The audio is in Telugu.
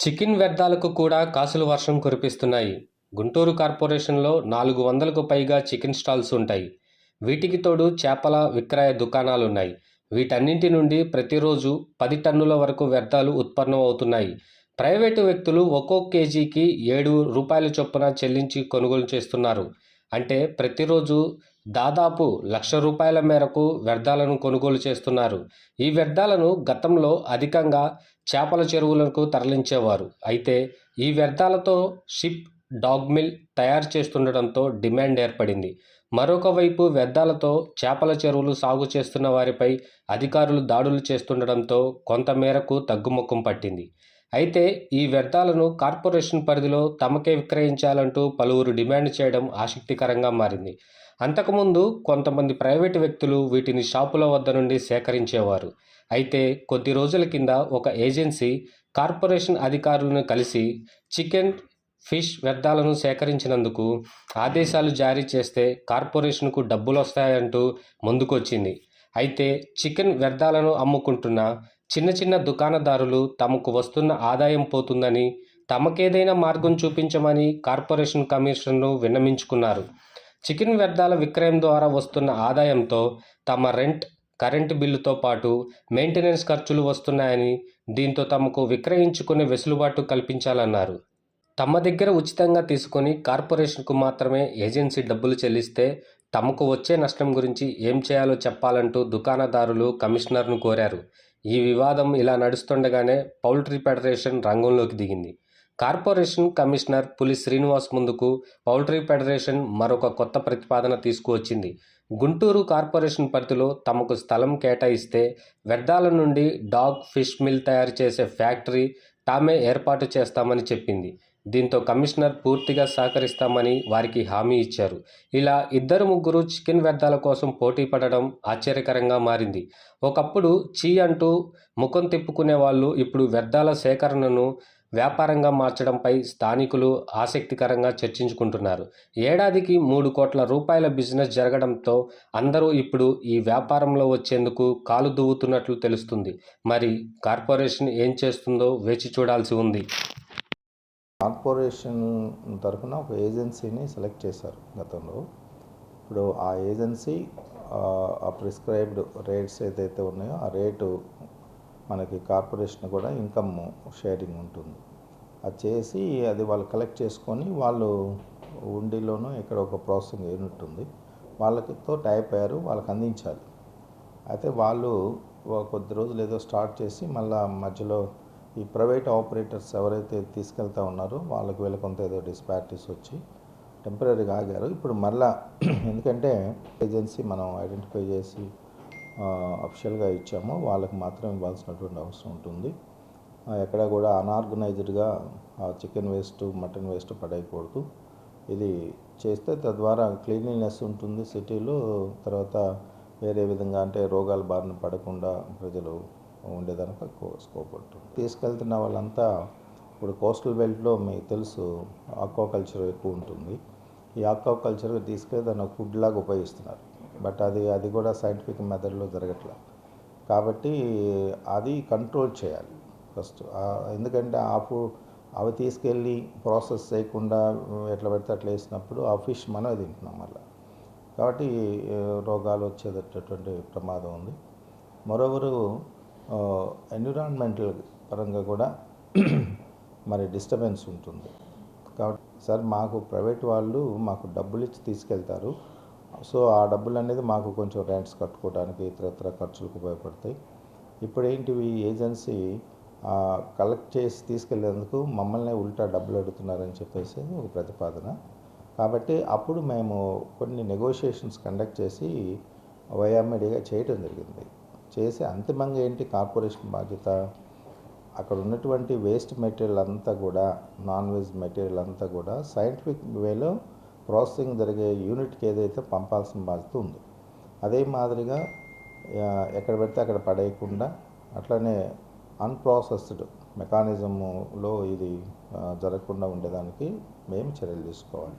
చికెన్ వ్యర్థాలకు కూడా కాసుల వర్షం కురిపిస్తున్నాయి. గుంటూరు కార్పొరేషన్లో నాలుగు వందలకు పైగా చికెన్ స్టాల్స్ ఉంటాయి. వీటికి తోడు చేపల విక్రయ దుకాణాలున్నాయి. వీటన్నింటి నుండి ప్రతిరోజు పది టన్నుల వరకు వ్యర్థాలు ఉత్పన్నం అవుతున్నాయి ప్రైవేటు వ్యక్తులు ఒక్కో కేజీకి ఏడు రూపాయల చొప్పున చెల్లించి కొనుగోలు చేస్తున్నారు. అంటే ప్రతిరోజు దాదాపు లక్ష రూపాయల మేరకు వ్యర్థాలను కొనుగోలు చేస్తున్నారు. ఈ వ్యర్థాలను గతంలో అధికంగా చేపల చెరువులకు తరలించేవారు. అయితే ఈ వ్యర్థాలతో షిప్ డాగ్ మిల్ తయారు చేస్తుండటంతో డిమాండ్ ఏర్పడింది. మరొక వైపు వ్యర్థాలతో చేపల చెరువులు సాగు చేస్తున్న వారిపై అధికారులు దాడులు చేస్తుండటంతో కొంతమేరకు తగ్గుముఖం పట్టింది. అయితే ఈ వ్యర్థాలను కార్పొరేషన్ పరిధిలో తమకే విక్రయించాలంటూ పలువురు డిమాండ్ చేయడం ఆసక్తికరంగా మారింది. అంతకుముందు కొంతమంది ప్రైవేటు వ్యక్తులు వీటిని షాపుల వద్ద నుండి సేకరించేవారు. అయితే కొద్ది రోజుల కింద ఒక ఏజెన్సీ కార్పొరేషన్ అధికారులను కలిసి చికెన్ ఫిష్ వ్యర్థాలను సేకరించినందుకు ఆదేశాలు జారీ చేస్తే కార్పొరేషన్కు డబ్బులు వస్తాయంటూ ముందుకొచ్చింది. అయితే చికెన్ వ్యర్థాలను అమ్ముకుంటున్న చిన్న చిన్న దుకాణదారులు తమకు వస్తున్న ఆదాయం పోతుందని తమకేదైనా మార్గం చూపించమని కార్పొరేషన్ కమిషన్ను విన్నమించుకున్నారు. చికెన్ వ్యర్థాల విక్రయం ద్వారా వస్తున్న ఆదాయంతో తమ రెంట్ కరెంటు బిల్లుతో పాటు మెయింటెనెన్స్ ఖర్చులు వస్తున్నాయని దీంతో తమకు విక్రయించుకునే వెసులుబాటు కల్పించాలన్నారు. తమ దగ్గర ఉచితంగా తీసుకొని కార్పొరేషన్కు మాత్రమే ఏజెన్సీ డబ్బులు చెల్లిస్తే తమకు వచ్చే నష్టం గురించి ఏం చేయాలో చెప్పాలంటూ దుకాణదారులు కమిషనర్ను కోరారు. ఈ వివాదం ఇలా నడుస్తుండగానే పౌల్ట్రీ ఫెడరేషన్ రంగంలోకి దిగింది. కార్పొరేషన్ కమిషనర్ పులి శ్రీనివాస్ ముందుకు పౌల్ట్రీ ఫెడరేషన్ మరొక కొత్త ప్రతిపాదన తీసుకువచ్చింది. గుంటూరు కార్పొరేషన్ పరిధిలో తమకు స్థలం కేటాయిస్తే వ్యర్థాల నుండి డాగ్ ఫిష్ మిల్ తయారు చేసే ఫ్యాక్టరీ తామే ఏర్పాటు చేస్తామని చెప్పింది. దీంతో కమిషనర్ పూర్తిగా సహకరిస్తామని వారికి హామీ ఇచ్చారు. ఇలా ఇద్దరు ముగ్గురు చికెన్ వ్యర్థాల కోసం పోటీ పడడం ఆశ్చర్యకరంగా మారింది. ఒకప్పుడు చీ అంటూ ముఖం తిప్పుకునే వాళ్ళు ఇప్పుడు వ్యర్థాల సేకరణను వ్యాపారంగా మార్చడంపై స్థానికులు ఆసక్తికరంగా చర్చించుకుంటున్నారు. ఏడాదికి మూడు కోట్ల రూపాయల బిజినెస్ జరగడంతో అందరూ ఇప్పుడు ఈ వ్యాపారంలో వచ్చేందుకు కాలు దువ్వుతున్నట్లు తెలుస్తుంది. మరి కార్పొరేషన్ ఏం చేస్తుందో వేచి చూడాల్సి ఉంది. కార్పొరేషన్ తరఫున ఒక ఏజెన్సీని సెలెక్ట్ చేశారు గతంలో. ఇప్పుడు ఆ ఏజెన్సీ ఆ, ప్రిస్క్రైబ్డ్ రేట్స్ ఏదైతే ఉన్నాయో ఆ రేటు మనకి కార్పొరేషన్ కూడా ఇన్కమ్ షేరింగ్ ఉంటుంది. అది చేసి అది వాళ్ళు కలెక్ట్ చేసుకొని వాళ్ళు ఉండిలోనూ ఇక్కడ ఒక ప్రాసెసింగ్ యూనిట్ ఉంది. వాళ్ళతో టైప్ అయ్యారు వాళ్ళకి అందించాలి. అయితే వాళ్ళు కొద్ది రోజులు ఏదో స్టార్ట్ చేసి మళ్ళీ మధ్యలో ఈ ప్రైవేట్ ఆపరేటర్స్ ఎవరైతే తీసుకెళ్తా ఉన్నారో వాళ్ళకి వీళ్ళ కొంత ఏదో డిస్పారిటీస్ వచ్చి టెంపరీగా ఆగారు. ఇప్పుడు మళ్ళా ఎందుకంటే ఏజెన్సీ మనం ఐడెంటిఫై చేసి అఫిషియల్గా ఇచ్చామో వాళ్ళకి మాత్రం ఇవ్వాల్సినటువంటి అవసరం ఉంటుంది. ఎక్కడ కూడా అనార్గనైజ్డ్గా చికెన్ వేస్ట్ మటన్ వేస్ట్ పడేయకూడదు. ఇది చేస్తే తద్వారా క్లీన్లీనెస్ ఉంటుంది సిటీలో తర్వాత వేరే విధంగా అంటే రోగాల బారిన పడకుండా ప్రజలు ఉండేదానికి స్కోప్ ఉంటుంది తీసుకెళ్తున్న వాళ్ళంతా ఇప్పుడు కోస్టల్ బెల్ట్లో మీకు తెలుసు ఆక్వాకల్చర్ ఎక్కువ ఉంటుంది. ఈ ఆక్వాకల్చర్ తీసుకెళ్ళి దాన్ని ఫుడ్ లాగా ఉపయోగిస్తున్నారు. బట్ అది అది కూడా సైంటిఫిక్ మెథడ్లో జరగట్లేదు కాబట్టి అది కంట్రోల్ చేయాలి ఫస్ట్ ఎందుకంటే ఆ ఫు అవి తీసుకెళ్ళి ప్రాసెస్ చేయకుండా ఎట్లా పెడితే అట్లా వేసినప్పుడు ఆ ఫిష్ మనం తింటున్నాం మళ్ళీ. కాబట్టి రోగాలు వచ్చేటటువంటి ప్రమాదం ఉంది. మరొకరు ఎన్విరాన్మెంటల్ పరంగా కూడా మరి డిస్టర్బెన్స్ ఉంటుంది. కాబట్టి సార్ మాకు ప్రైవేట్ వాళ్ళు మాకు డబ్బులు ఇచ్చి తీసుకెళ్తారు. సో ఆ డబ్బులు అనేది మాకు కొంచెం రెంట్స్ కట్టుకోవడానికి ఇతరత్ర ఖర్చులకు ఉపయోగపడతాయి. ఇప్పుడు ఏంటివి ఏజెన్సీ కలెక్ట్ చేసి తీసుకెళ్ళేందుకు మమ్మల్ని ఉల్టా డబ్బులు అడుగుతున్నారని చెప్పేసి ఒక ప్రతిపాదన. కాబట్టి అప్పుడు మేము కొన్ని నెగోషియేషన్స్ కండక్ట్ చేసి వయామిడిగా చేయటం జరిగింది. చేసి అంతిమంగా ఏంటి కార్పొరేషన్ బాధ్యత? అక్కడ ఉన్నటువంటి వేస్ట్ మెటీరియల్ అంతా కూడా నాన్ వెజ్ మెటీరియల్ అంతా కూడా సైంటిఫిక్ వేలో ప్రాసెసింగ్ జరిగే యూనిట్కి ఏదైతే పంపాల్సిన బాధ్యత ఉంది అదే మాదిరిగా ఎక్కడ పెడితే అక్కడ పడేయకుండా అట్లనే అన్ప్రాసెస్డ్ మెకానిజంలో ఇది జరగకుండా ఉండేదానికి మేము చర్యలు తీసుకోవాలి.